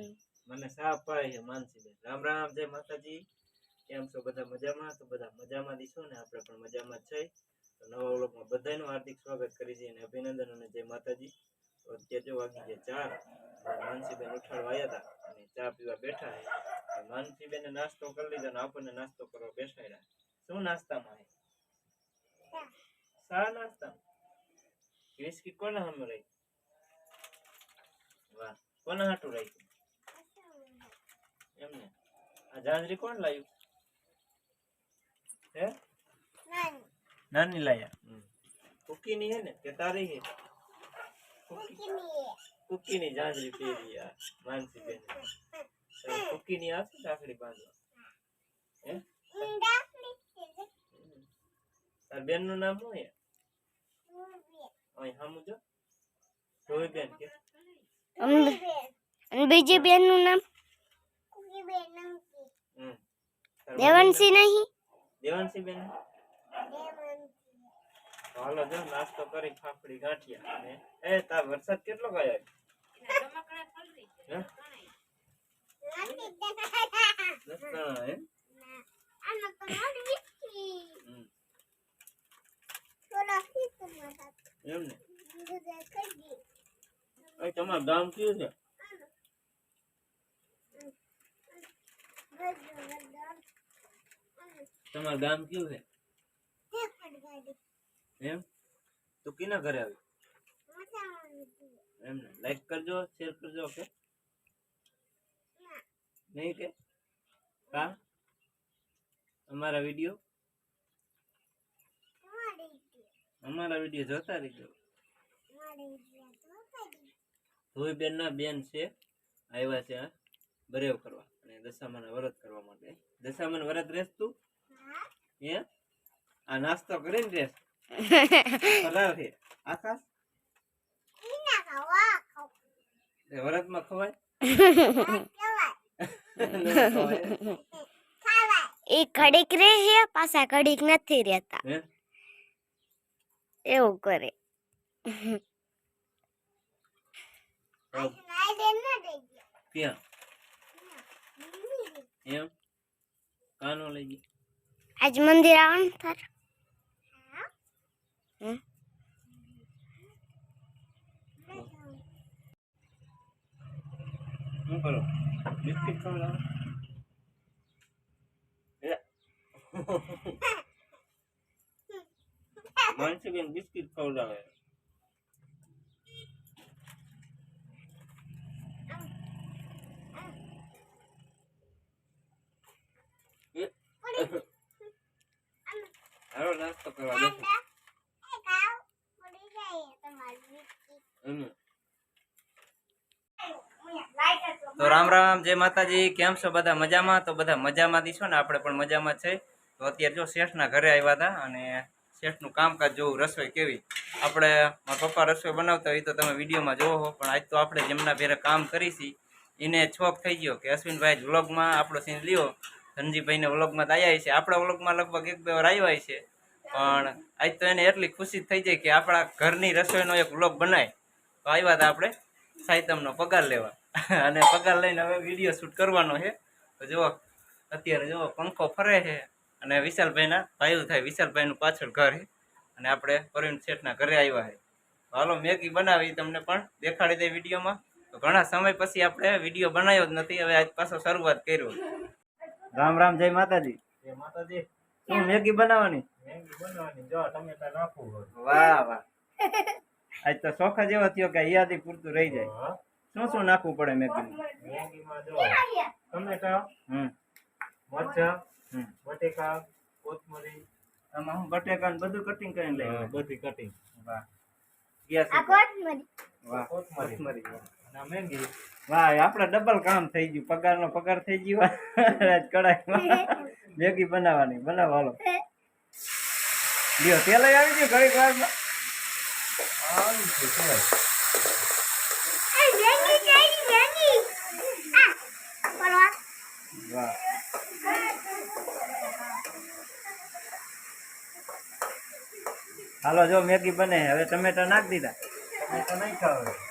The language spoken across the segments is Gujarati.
બનાવે છે માનસીબેન રામ રામ, જય માતાજી. કેમ છો? બધા મજામાં? તો બધા મજામાં દીશો ને આપણે પણ મજામાં છે. તો નવા વ્લોગમાં બધાનું હાર્દિક સ્વાગત કરી છે અને અભિનંદન અને જય માતાજી. તો અત્યારે જો વાગી ગયા ચાર. માનસીબેન ઉઠાડવા હતા અને ચા પીવા બેઠા છે. માનસીબેને નાસ્તો કરી લીધો અને આપણને નાસ્તો કરવા બેસાડ્યા. શું નાસ્તામાં છે? સા નાસ્તા બિસ્કિટ કોના સામે રહી વાહ, કોના હાટું રાખ્યું? એમને. આ જાંજરી કોણ લાવ્યું હે? નાની. લાયા. કુકીની હે ને કે તારી હે? કુકીની જાંજરી પહેરી આ માનસી બેન. કુકીની આવશે રાખડી બાંધવા. હે? તાર બેનનું. નામ શું હે? અહીં હામું જો જોઈ બેન કે અને બીજી બેનનું નામ હમ દેવનસી નહીં? દેવાંશી બેન? હાલો જો નાસ્તો કરી ફાફડી ગાંઠિયા. અને એ તા વરસાદ કેટલો ગયો? તમારું ગામ કયું છે? તમારું ગામ કયું છે? એમ? તું કીના ઘરે આવી? એમ ને લાઈક કરજો શેર કરજો ઓકે નહીં કે? કા અમારા વીડિયો અમારા વીડિયો જોતા રહીજો. ધોઈ બેન ના બેન છે આવ્યા છે બરેવ કરવા અને દશામાના વ્રત કરવા માટે. દશામાન વ્રત રહેશ તું? હે? આ નાસ્તો કરીને રહેશ ફરાર છે. આકાશ એ વ્રતમાં ખવાય? એ કડીક રે છે પાછા કડીક નથી રહેતા. એવું કરે. ક્યાં? એમ? કાનો લઈ ગઈ આજ મંદિર આવવાનું તાર? શું કરો બિસ્કિટ લે. માનસીબેન બિસ્કિટ ખવડાવે. હાલો નાસ્તો કરવા બેસો. તો રામ રામ જય માતાજી કેમ છો બધા મજામાં? તો બધા મજામાં દીશો ને આપણે પણ મજામાં છે. તો અત્યારે જો શેઠના ઘરે આવ્યા હતા અને શેઠનું કામકાજ જોવું રસોઈ કેવી? આપણે મારા પપ્પા રસોઈ બનાવતા હોય તો તમે વિડીયોમાં જોવો હો પણ આજ તો આપણે જેમના ભેરે કામ કરીશી એને છોક થઈ ગયો કે અશ્વિનભાઈ વ્લોગમાં આપણો સીન લ્યો. ધનજીભાઈને વ્લોગમાં તો આવ્યા છે. આપણા વ્લોગમાં લગભગ એક બે વાર આવ્યા છે. પણ આજ તો એને એટલી ખુશી થઈ જાય કે આપણા ઘરની રસોઈનો એક વ્લોગ બનાય. તો આવ્યા હતા આપણે સાહિતમનો પગાર લેવા. અને પગાર લઈને હવે વીડિયો શૂટ કરવાનો છે. તો જુઓ, અત્યારે જુઓ, પંખો ફરે છે. અને વિશાલભાઈના ભાઈઓ થાય, વિશાલભાઈનું પાછળ ઘર છે. અને આપણે પ્રવીણ શેઠના ઘરે આવ્યા છે. હાલો, મેગી બનાવી તમને પણ દેખાડી દે વિડીયોમાં. તો ઘણા સમય પછી આપણે વીડિયો બનાવ્યો જ નથી. હવે આજ પાછો શરૂઆત કર્યો. રામ રામ જય માતાજી. એ માતાજી. શું મેગી બનાવવાની? મેગી બનાવવાની. જો ટમેટા નાખવું હોય. વાહ વાહ. આજ તો ચોખા જેવો થયો કે યાદી પૂરતું રહી જાય. હા. શું શું નાખવું પડે મેગી મેગીમાં જો ટમેટા હમ. મરચા હમ. બટેકા કોથમરી. આમાં હું બટેકા બધું કટિંગ કરીને લઈ બધી કટિંગ વાહ. આ કોથમરી. વાહ કોથમરી. કોથમરી, વાહ. આપણે ડબલ કામ થઈ ગયું. પગાર નો પગાર થઈ ગયો. આજ કડાઈમાં મેગી બનાવવાની. બનાવો હાલો. લ્યો તેલ આવી ગયું ઘણી વારમાં કહેવાય. વાહ. હાલો જો મેગી બને. હવે ટમેટા નાખી દીધા. ટમેટા નાખ્યા હોય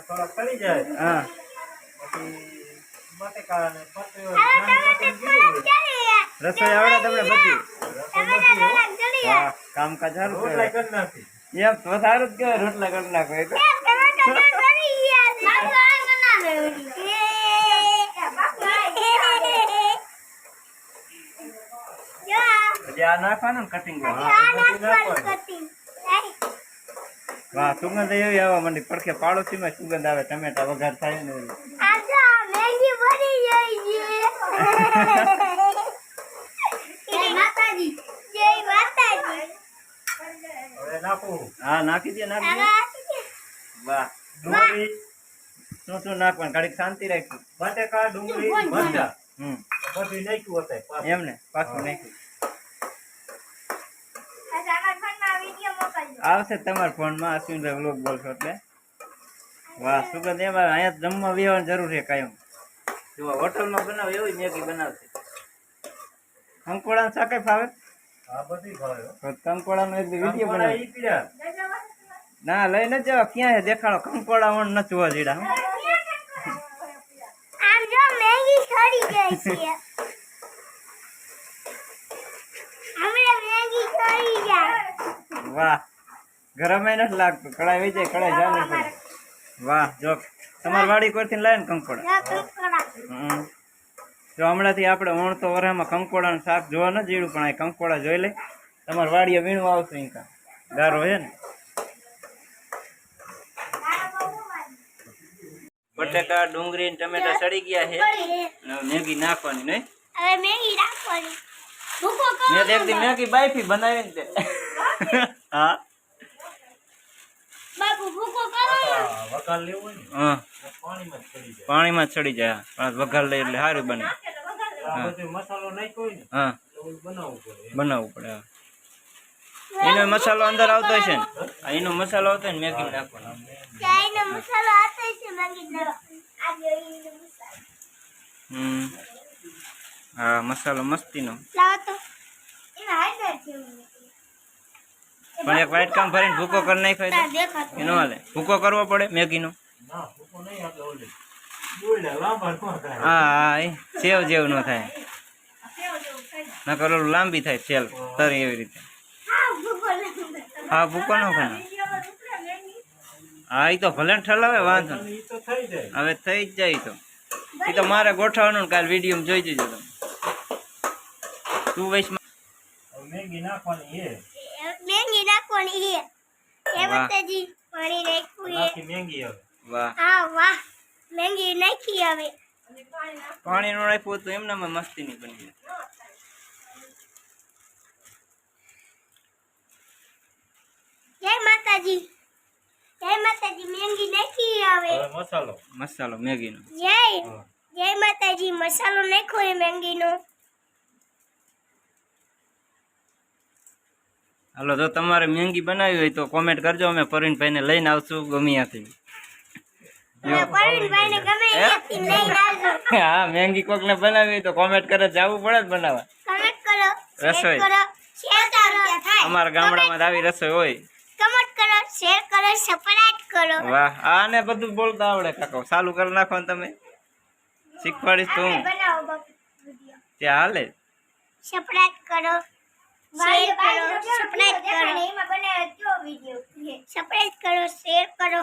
થોડા જાય. હા. રસોઈ આવડે તમને બધી? હો. કામકાજ સારું એમ તો સારું જ કહેવાય રોટલા કરી નાખો એ તો. આ નાખવાનું ને કટિંગ વાહ સુગંધ એવી આવવા માંડી પડખે પાડોશીમાં સુગંધ આવે ટમેટા વઘાર થાય ને. હવે નાખું. હા નાખી દે નાખી દે. વાહ ડુંગળી. શું શું નાખવાનું? ઘડીક શાંતિ રાખી બટેકા ડુંગળી મરચાં હમ બધું નાખ્યું હતું એમને પાછું નાખ્યું. આવશે તમારા ફોનમાં અશ્વિનભાઈ વ્લોગ બોલશો એટલે. વાહ સુગંધ એમાં અહીંયા જમવા બેવાની જરૂર છે કાયમ. જો હોટલમાં બનાવે એવી મેગી બનાવશે. કંકોળાનું શાકે ફાવે? કંકોડાનો એક વીડિયો બનાવે. ના લઈ ન જવા ક્યાં છે? દેખાડો કંકોળા વણ ન જોવા જીડા. હો. આમ જો મેગી છોડી ગઈ છે. હમણાં મેગી છોડી જાય વાહ. ગરમ નથી લાગતું. કડાઈ વેચાય જાય કડાઈ ચાલે પડે. વાહ જો. તમારી વાડી કોઈથી લાવે ને કંકોડા. જો હમ. જો હમણાંથી આપણે ઓણતો વરામાં કંકોડાનું શાક જોવા ન જીડું પણ આ કંકોડા જોઈ લે. તમારે વાડીએ વીણું આવશે અહીંયા ગારો છે ને? બટેકા ડુંગળી ને ટમેટા સડી ગયા છે. મેગી નાખવાની નહીં? હવે મેગી નાખવાની મેં તો એક મેગી બાયફી બનાવી ને તે હા બાપુ ભૂકો કરો આ વઘાર લેવું હોય ને હા તો પાણીમાં ચડી જાય. પણ વઘાર લઈ એટલે સારું બને. આ બધો મસાલો નાખ્યો હોય ને હા. બનાવવું પડે. બનાવવું પડે હા. એનો મસાલો અંદર આવતો હશે ને? એનો મસાલો આવતો હોય ને મેગી નાખવાનો ચાઈનો મસાલો આતો નો આ જોઈને મસાલો. હમ. હા મસાલો મસ્તીનો લાવો તો એમાં હાઈડર છે પણ એક વાઇટ કામ ભરીને ભૂકો કરી નાખ્યો દેખાતું એનો હાલે. ભૂકો કરવો પડે મેગીનો. ના ભૂકો નહીં આપણે ઓલી. બોલ્યા લાંબા ન થાય. હા હા એ સેવ જેવું ન થાય. ઓલું લાંબી થાય સેલ તરી એવી રીતે. હા ભૂકો ન ખાના હા એ તો ભલે ને ઠલાવે વાંધો નહીં. ઈ તો થઈ જાય. હવે થઈ જ જાય તો. એ તો મારે ગોઠવવાનું કાલ વીડિયો જોઈ જજો તમે. તું વૈશમાં મેગી નાખવાની એ. મેગી નાખવાની એ એ વાહ. બતાજી પાણી નાખ્યું એ નાખી મેગી હવે વાહ હા વાહ મેગી નાખી હવે પાણી નો રાખ્યું હતું એમનામાં મસ્તી નહીં બની જાય. જય માતાજી જય માતાજી મેગી નાખી હવે હવે મસાલો મસાલો મેગીનો જય હા. જય માતાજી મસાલો નાખ્યો એ મેંગીનો હાલો જો તમારે મેંગી બનાવી હોય તો કોમેન્ટ કરજો. અમે પરવીનભાઈને લઈને આવશું ગમી ત્યાંથી હા? મેંગી કોક ને બનાવી હોય તો કોમેન્ટ કરે. જવું પડે જ બનાવવા. રસોઈ. અમારા ગામડામાં આવી રસોઈ હોય. કમેન્ટ કરો શેર કરો સબસ્ક્રાઇબ કરો. વાહ આને બધું બોલતા આવડે કાકો. ચાલુ કરી નાખો ને તમે. શીખવાડીશ તો ત્યાં હાલે. કરો. શેર કરો સબસ્ક્રાઇબ કરો. સબસ્ક્રાઇબ કરો શેર કરો.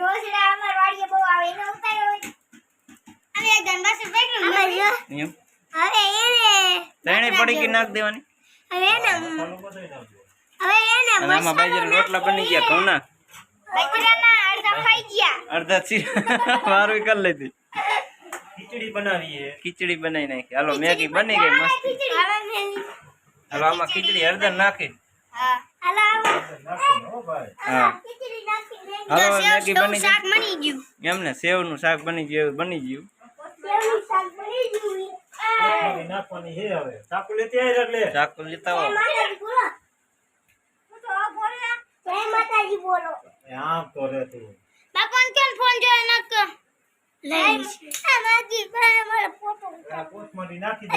રોજ અમાર વાડીએ બહુ આવે એનો ઉતાર્યો હોય. હવે એક ગંગા સે બેઠું એમ? હવે એને ત્રણે પડી કે નાખ દેવાની. હવે એને હવે એને અને આમાં રોટલા બની ગયા ઘઉંના બકરાના અડધા ખાઈ ગયા. અડધા ચી મારું કર લેતી ખીચડી બનાવી ખીચડી બનાવી નાખી. હાલો મેગી બની ગઈ મસ્ત. હવે આમાં ખીચડી હળદર નાખી. હા. હાલો મેગી બની શાક બની ગયું. ગઈ એમ ને સેવનું શાક બની ગયું. બની ગયું ચાકુ લેતા આવો. માતાજી બોલો. હું તો આ બોલ્યા જય માતાજી બોલો. એ આમ તો રે તું. બાપન કેમ ફોન જોયો નક લઈ આ માજી બરાબર મારો ફોટો આ કોથમરી નાખી દે.